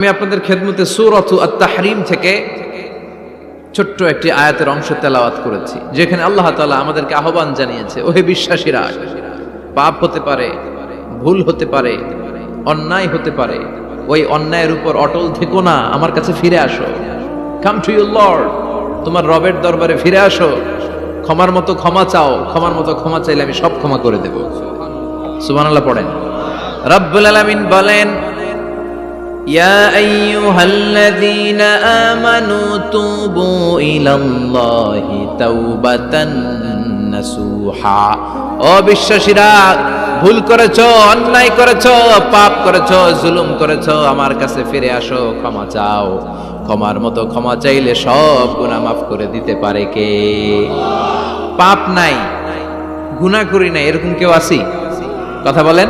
আমি আপনাদের খেদমতে সুরথু আত্মাহরিম থেকে ছোট্ট একটি আয়াতের অংশ তেলাওয়াত করেছি, যেখানে আল্লাহ তাআলা আমাদেরকে আহ্বান জানিয়েছে, ওহে বিশ্বাসীরা, পাপ হতে পারে, ভুল হতে পারে, অন্যায় হতে পারে, ওই অন্যায়ের উপর অটল থেকো না, আমার কাছে ফিরে আসো। কাম টু ইউ লর্ড তোমার রবের দরবারে ফিরে আসো। ক্ষমার মতো ক্ষমা চাও, ক্ষমার মতো ক্ষমা চাইলে আমি সব ক্ষমা করে দেব। সুবহানাল্লাহ পড়েন। রব্বুল আলামিন বলেন يا أيها الذين آمنوا توبوا إلى الله توبة نصوحا অবিশ্বাসীরা ভুল করেছো অন্যায় করেছো পাপ করেছো জুলুম করেছো আমার কাছে ফিরে আসো ক্ষমা চাও ক্ষমার মতো ক্ষমা চাইলে সব গুনাহ মাফ করে দিতে পারে কে পাপ নাই গুনাহ করি নাই এরকম কেউ আছি কথা বলেন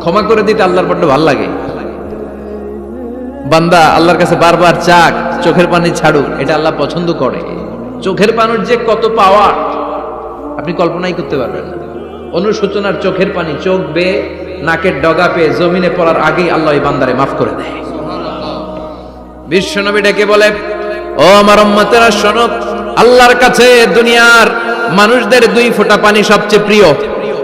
ক্ষমা করে দিতে আল্লাহর বড্ড ভালো লাগে। বান্দা আল্লাহর কাছে বারবার চাক, চোখের পানি ছাড়ুক, এটা আল্লাহ পছন্দ করে। চোখের পানির যে কত পাওয়া আপনি কল্পনাই করতে পারবেন না। অনুশোচনার চোখের পানি, চোখ বেয়ে, নাকের ডগা পেয়ে, জমিনে পড়ার আগেই আল্লাহ এই বান্দারে মাফ করে দেয়। বিশ্বনবী ডেকে বলে, ও আমার উম্মতেরা, শোনো, আল্লাহর কাছে দুনিয়ার মানুষদের দুই ফোঁটা পানি সবচেয়ে প্রিয়।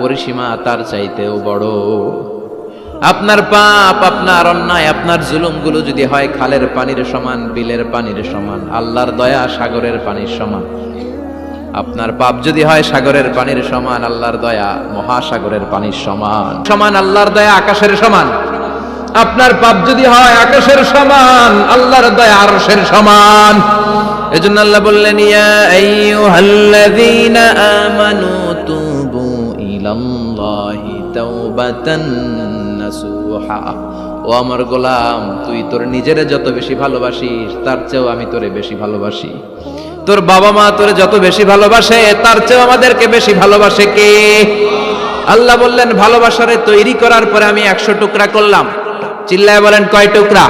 পরিসীমা তার চাইতেও বড়। আপনার পাপ, আপনার অন্যায়, আপনার জুলুমগুলো যদি হয়, খালের পানির সমান, বিলের পানির সমান, আল্লাহর দয়া সাগরের পানির সমান। আপনার পাপ যদি হয়, সাগরের পানির সমান, আল্লাহর দয়া মহাসাগরের পানির সমান। সমান, আল্লাহর দয়া আকাশের সমান। আপনার পাপ যদি হয়, আকাশের সমান, আল্লাহর দয়া আরশের সমান। এজন্য আল্লাহ বললেন, ইয়া আইয়ুহাল্লাযীনা আমানু ইলাল্লাহি তাওবাতান নাসুহা। ও আমার গোলাম, তুই তোর নিজেরে যত বেশি ভালোবাসিস, তার চেয়েও আমি তোরে বেশি ভালোবাসি। তোর বাবা মা তোরে যত বেশি ভালোবাসে, তার চেয়েও আমাদেরকে বেশি ভালোবাসে কে? আল্লাহ বললেন, ভালোবাসারে তৈরি করার পরে আমি একশো টুকরা করলাম। চিল্লায় বলেন, কয় টুকরা?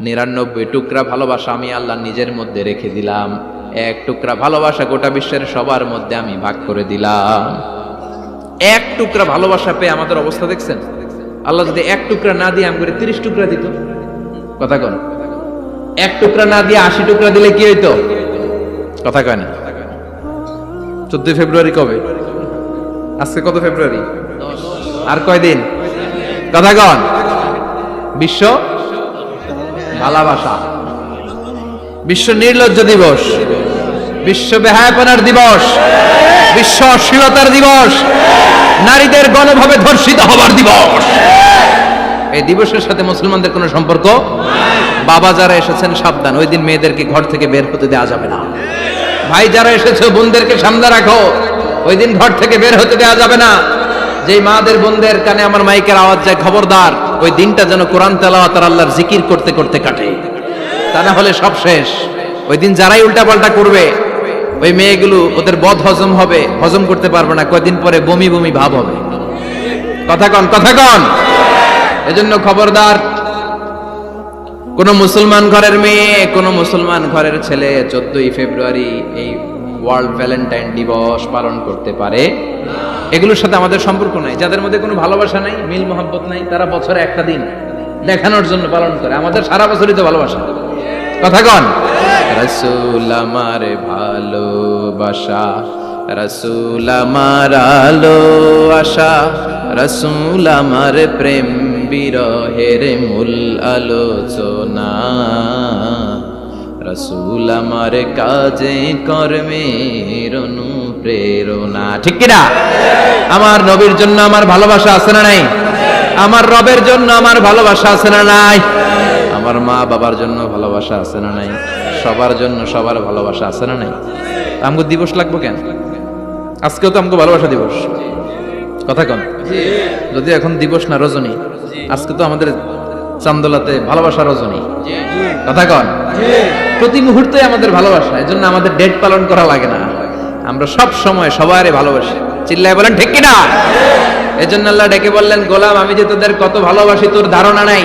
নিরানব্বই টুকরা ভালোবাসা আমি আল্লাহ নিজের মধ্যে রেখে দিলাম। এক টুকরা ভালোবাসা গোটা বিশ্বের সবার মধ্যে আমি ভাগ করে দিলাম। এক টুকরা ভালোবাসা পেয়ে আমাদের অবস্থা দেখছেন? আল্লাহ যদি এক টুকরা না দিয়ে আমি করে তিরিশ টুকরা দিত। কথা কন। এক টুকরা না দিয়ে আশি টুকরা দিলে কি হইতো? কথা কয় না। চোদ্দই ফেব্রুয়ারি কবে? আজকে কত ফেব্রুয়ারি? আর কয়দিন? কথা কন। বিশ্ব ভালোবাসা। বিশ্ব নির্লজ্জ দিবস। বিশ্ব বেহায়াপনার দিবস, বিশ্ব অশ্লীলতার দিবস, নারীদের গণভাবে ধর্ষিত হবার দিবস। এই দিবসের সাথে মুসলমানদের কোনো সম্পর্ক? বাবা যারা এসেছেন, সাবধান। ওই দিন মেয়েদেরকে ঘর থেকে বের হতে দেওয়া যাবে না। ভাই যারা এসেছে, বোনদেরকে সামনে রাখো। ওই দিন ঘর থেকে বের হতে দেওয়া যাবে না। যেই মাদের, বোনদের কানে আমার মাইকের আওয়াজ যায়, খবরদার, ওই দিনটা যেন কোরআন তেলাওয়াত আল্লাহর জিকির করতে করতে কাটে। তা না হলে সব শেষ। ওই দিন যারাই উল্টাপাল্টা করবে ওই মেয়েগুলো ওদের বদ হজম হবে, হজম করতে পারবে না, কয়দিন পরে বমি বমি ভাব হবে। কথা কন কথা কন। এজন্য খবরদার, কোন মুসলমান ঘরের মেয়ে, কোন মুসলমান ঘরের ছেলে চোদ্দই ফেব্রুয়ারি এই ওয়ার্ল্ড ভ্যালেন্টাইন দিবস পালন করতে পারে। এগুলোর সাথে আমাদের সম্পর্ক নাই, যাদের মধ্যে কোনো ভালোবাসা নাই, মিল মোহাম্মত নাই, তারা বছরে একটা দিন দেখানোর জন্য পালন করে, আমাদের সারা বছরই তো ভালোবাসা। কথা কন। রসুল আমার ভালোবাসা, রসুল আমার আলো আশা, রসুল আমার প্রেম বিরহের মূল আলোচনা। রসুল আমার কাজে কর্মের অনুপ্রেরণা। ঠিক কিনা আমার নবীর জন্য আমার ভালোবাসা আছে না নাই? আমার রবের জন্য আমার ভালোবাসা আছে না নাই? আমার মা বাবার জন্য ভালোবাসা আছে না নাই? সবার জন্য সবার ভালোবাসা আছে না নাই? আমগো দিবস লাগবো কেন? আজকেও তো আমগো ভালোবাসা দিবস। কথা কন। যদি এখন দিবস না রজনী, আজকে তো আমাদের চান্দোলাতে ভালোবাসা রজনী। কথা কন। প্রতি মুহূর্তে আমাদের ভালোবাসা, এজন্য আমাদের ডেট পালন করা লাগে না। আমরা সব সময় সবারই ভালোবাসি। চিল্লায় বলেন, ঠিক কিনা? এজন্য আল্লাহ ডেকে বললেন, গোলাম, আমি যে তোদের কত ভালোবাসি, তোর ধারণা নাই।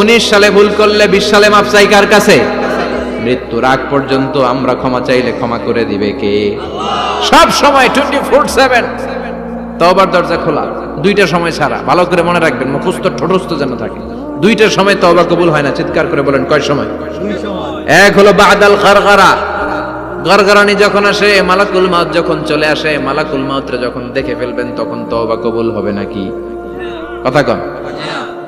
উনিশ সালে ভুল করলে বিশ সালে মাপ চাই কার কাছে? মৃত্যুর আগ পর্যন্ত আমরা ক্ষমা চাইলে ক্ষমা করে দিবে কে? সব সময় টোয়েন্টি ফোর সেভেন তবার দরজা খোলা, দুইটা সময় ছাড়া ভালো করে মনে রাখবেন, মুখস্থ, ঠোঁটস্থ যেন থাকে। দুইটার সময় তবা কবুল হয় না, চিৎকার করে বলেন, কয় সময়? এক হলো বাদাল গারগারা গারগারানি যখন আসে, মালাকুল মাউত যখন চলে আসে, মালাকুল মাউতরে যখন দেখে ফেলবেন, তখন তবা কবুল হবে নাকি? কথা কন।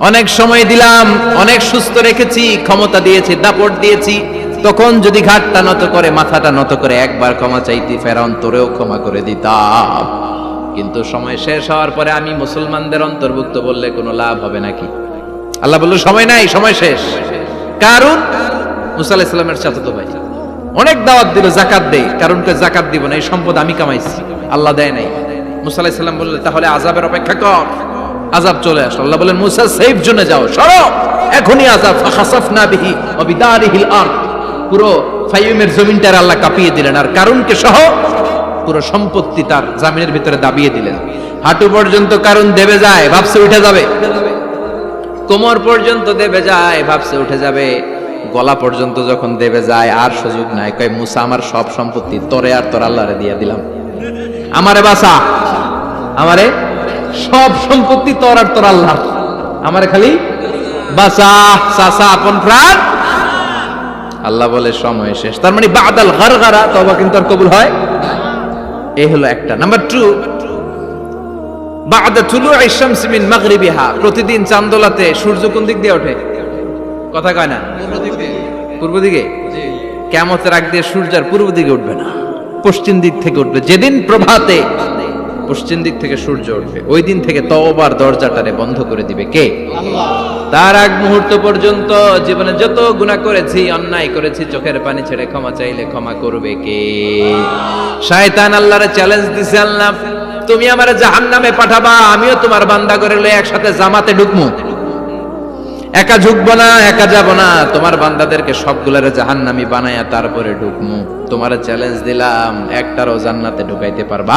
অনেক সময় দিলাম, অনেক সুস্থ রেখেছি, ক্ষমতা দিয়েছি, দাপট দিয়েছি। তখন যদি ঘাটটা নত করে, মাথাটা নত করে, একবার ক্ষমা চাইতি, ফেরাউন তোরেও ক্ষমা করে দিতাম। কিন্তু সময় শেষ হওয়ার পরে আমি মুসলমানদের অন্তর্ভুক্ত বললে কোনো লাভ হবে নাকি? আল্লাহ বলল, সময় নাই, সময় শেষ। কারণ? মুসা আলাহিসাল্লামের চাচাতো ভাই। অনেক দাওয়াত দিল, জাকাত দেই কারণ কে জাকাত দিব না, এই সম্পদ আমি কামাইছি। আল্লাহ দেয় নাই। মুসা আলাহিসাল্লাম বললে, তাহলে আজাবের অপেক্ষা কর। আজাব চলে আসলো। আল্লাহ বলেন, মুসা সেফ জোনে যাও, সরো। এখনই আজাব ফাখাসাফনা বিহি ওয়া বিদারিহিল পুরো ফাইমের জমিনটার আল্লাহ কাঁপিয়ে দিলেন। আর কারণকে সহ পুরো সম্পত্তি তার জামিনের ভিতরে দাবিয়ে দিলেন। হাঁটু পর্যন্ত কারণ দেবে যায়, ভাবছে উঠে যাবে। কোমর পর্যন্ত দেবে যায়, ভাবছে উঠে যাবে। গলা পর্যন্ত যখন দেবে যায়, আর সুযোগ নাই। কয়, মুসা, আমার সব সম্পত্তি তরে আর তোর আল্লাহরে দিয়ে দিলাম। আমারে বাসা আমারে সব সম্পত্তি তোর আর তোর আল্লাহ আমারে খালি বাসা সাসা আপন প্রাণ। আল্লাহ বলে, সময় শেষ। তার মানে বাদাল গারগারা তবা কিন্তু আর কবুল হয় এই হলো একটা। নাম্বার টু বাদা প্রতিদিন চান্দোলাতে সূর্য কোন দিক দিয়ে ওঠে? কথা কয় না? পূর্ব দিকে? কেমতের আগ দিয়ে সূর্যের পূর্ব দিকে উঠবে না। পশ্চিম দিক থেকে উঠবে। যেদিন প্রভাতে পশ্চিম দিক থেকে সূর্য উঠবে। ওই দিন থেকে তওবার দরজাটারে বন্ধ করে দিবে কে? তার আগ মুহূর্ত পর্যন্ত জীবনে যত গুনাহ করেছি, অন্যায় করেছি, চোখের পানি ছেড়ে ক্ষমা চাইলে ক্ষমা করবে কে? শয়তান আল্লাহরে চ্যালেঞ্জ দিছে, আল্লাহ, তুমি আমারে জাহান্নামে পাঠাবা, আমিও তোমার বান্দা করে লয়ে একসাথে জামাতে ঢুকমু। একা ঝুঁকবো না, একা যাব না, তোমার বান্দাদেরকে সবগুলোর জাহান্নামি বানায়া তারপরে ঢুকমু। তোমার চ্যালেঞ্জ দিলাম, একটারও জান্নাতে ঢুকাইতে পারবা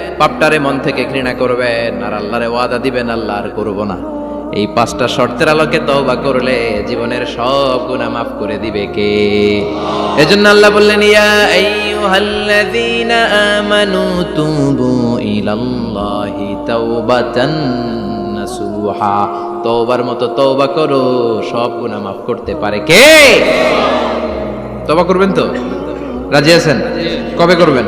পাপটারে মন থেকে ঘৃণা করবেন, আর আল্লাহরে ওয়াদা দিবেন, আল্লাহ আর করব না। এই পাঁচটা শর্তের আলোকে তওবা করলে জীবনের সব গুনাহ মাফ করে দিবে কে? এজন্য আল্লাহ বললেন, ইয়া আইয়ুহাল্লাযীনা আমানু তুবু ইলাল্লাহি তাওবাতান নাসুহা। তওবার মতো তওবা করো, সব গুনাহ মাফ করতে পারে কে? তওবা করবেন তো? রাজি আছেন? কবে করবেন?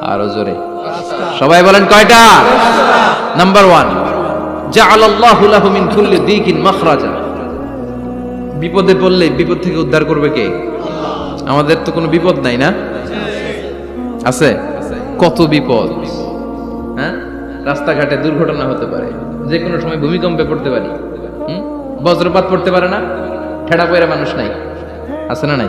আরও জোরে। সবাই বলেন কয়টা? নাম্বার ওয়ান জাআলাল্লাহু লাহু মিন কুল্লি দিকিন মাখরাজা। বিপদে পড়লে বিপদ থেকে উদ্ধার করবে কে? আমাদের তো কোনো বিপদ নাই না? আছে? কত বিপদ? হ্যাঁ? রাস্তাঘাটে দুর্ঘটনা হতে পারে। যে কোনো সময় ভূমিকম্পে পড়তে পারি। হুম? বজ্রপাত পড়তে পারে না? ঠেড়া পয়রা মানুষ নাই। আছে না নাই?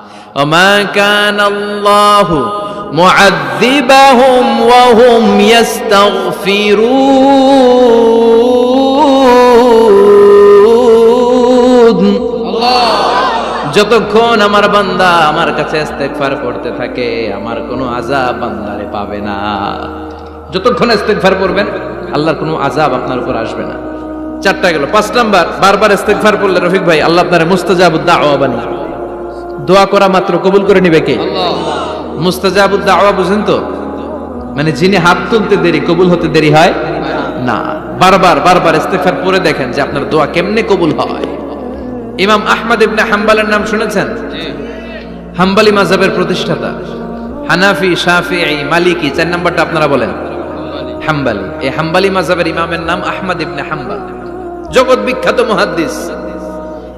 কান আল্লাহু মুআযযিবাহুম ওয়া হুম ইস্তাগফিরুন যতক্ষণ আমার বান্দা আমার কাছে ইস্তেগফার করতে থাকে, আমার কোনো আযাব বান্দারে পাবে না। যতক্ষণ ইস্তেগফার করবেন, আল্লাহর কোনো আযাব আপনার উপর আসবে না। চারটা গেল। পাঁচ নাম্বার, বারবার ইস্তেগফার করলে রফিক ভাই, আল্লাহ আপনার মুস্তাজাবুদ দাওয়া বানিয়ে। দোয়া করা মাত্র কবুল করে নিবে কে? মুস্তাজাবুদ দাওয়া বুঝেন তো? মানে যিনি হাত তুলতে দেরি, কবুল হতে দেরি হয় না। বারবার বারবার ইস্তেগফার পড়ে দেখেন যে আপনার দোয়া কেমনে কবুল হয়। ইমাম আহমদ ইবনে হাম্বালের নাম শুনেছেন? হাম্বালি মাযহাবের প্রতিষ্ঠাতা। হানাফি, শাফিঈ, মালিকি, চার নাম্বারটা আপনারা বলেন। হাম্বালি। এই হাম্বালি মাযহাবের ইমামের নাম আহমদ ইবনে হাম্বাল। জগৎ বিখ্যাত মুহাদ্দিস।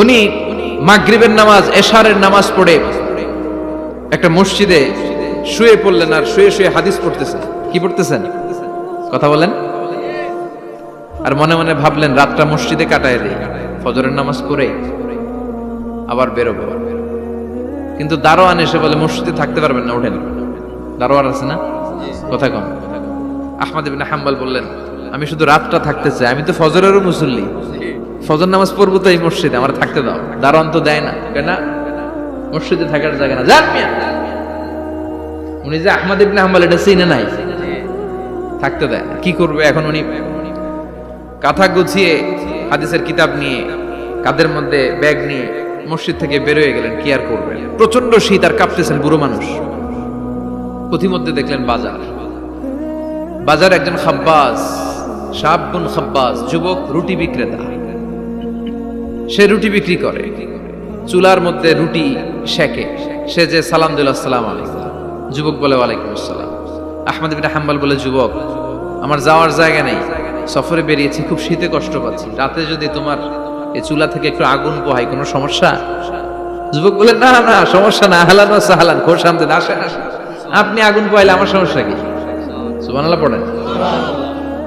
উনি মাগরিবের নামাজ, এশারের নামাজ পড়ে একটা মসজিদে শুয়ে পড়লেন আর শুয়ে শুয়ে হাদিস পড়তেছেন। কি পড়তেছেন? কথা বলেন। আর মনে মনে ভাবলেন, রাতটা মসজিদে কাটায় দিই, ফজরের নামাজ পড়ে আবার বেরোবো। কিন্তু দারোয়ান এসে বলে, মসজিদে থাকতে পারবেন না ওঠেন দারোয়ান আছে না? কথা কম আহমদ ইবিন হাম্বাল বললেন, আমি শুধু রাতটা থাকতে চাই, আমি তো ফজরেরও মুসল্লি। ফজর নামাজ পড়ব তো এই মসজিদে, আমার থাকতে দাও। দারোয়ান তো দেয় না কেন মসজিদে থাকার জায়গা না। যান উনি যে আহমদ ইবনে হাম্বাল, এটা চিনে নাই। থাকতে দেয়। কি করবে এখন উনি? কাঁথা গুছিয়ে হাদিসের কিতাব নিয়ে, কাদের মধ্যে ব্যাগ নিয়ে মসজিদ থেকে বেরোয় গেলেন, কি আর করবেন প্রচণ্ড শীত আর কাঁপতেছেন বুড়ো মানুষ। পথিমধ্যে দেখলেন বাজার। বাজার একজন খাব্বাস সাবগুন খাব্বাস, যুবক, রুটি বিক্রেতা। সে রুটি বিক্রি করে। চুলার মধ্যে রুটি শেখে সে যে সালাম দিল আলাইকুম। যুবক বলে, ওয়ালাইকুম আসসালাম। আহমদ বিন হাম্বাল বলে, যুবক, আমার যাওয়ার জায়গা নেই। সফরে বেরিয়েছি, খুব শীতে কষ্ট পাচ্ছি। রাতে যদি তোমার এই চুলা থেকে একটু আগুন পোহাই কোনো সমস্যা? যুবক বলে, না না, সমস্যা না, হালান সাহালান খোর শান্তি আসেন আপনি আগুন পোহাইলে আমার সমস্যা কি? সুবহানাল্লাহ পড়েন।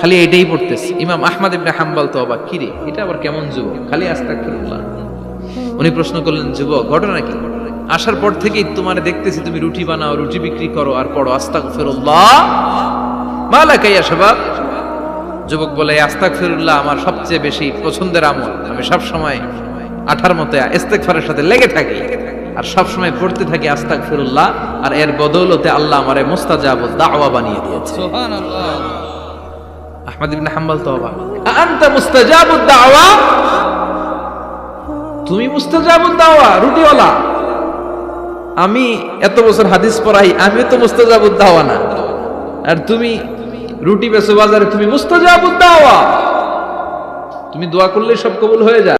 খালি এটাই পড়তেছে। ইমাম আহমদ ইবনে হাম্বল তো অবাক। কিরে, এটা আবার কেমন যুবক? খালি আস্তাগফিরুল্লাহ। উনি প্রশ্ন করলেন, যুবক, ঘটনা কি? আসার পর থেকেই তোমার দেখতেছি, তুমি রুটি বানাও, রুটি বিক্রি করো আর পড়ো আস্তাগফিরুল্লাহ। মালাকা ইয়া শাবাব। যুবক বলে, আস্তাগফিরুল্লাহ আমার সবচেয়ে বেশি পছন্দের আমল। আমি সব সময় আঠার মতো ইস্তেগফারের সাথে লেগে থাকি আর সব সময় পড়তে থাকি আস্তাগফিরুল্লাহ আর এর বদৌলতে আল্লাহ আমারে মুস্তাজাব দাওয়া বানিয়ে দিয়েছে। আহমদ ইবনে হাম্বল তো অবাক। আনতা মুস্তাজাবুদ দাওয়া? তুমি মুস্তাজাবুদ দাওয়া, রুটিওয়ালা। আমি এত বছর হাদিস পড়াই আমি তো মুস্তাজাবুদ দাওয়া না। আর তুমি রুটি বেচো বাজারে, তুমি মুস্তাজাবুদ দাওয়া। তুমি দোয়া করলে সব কবুল হয়ে যায়।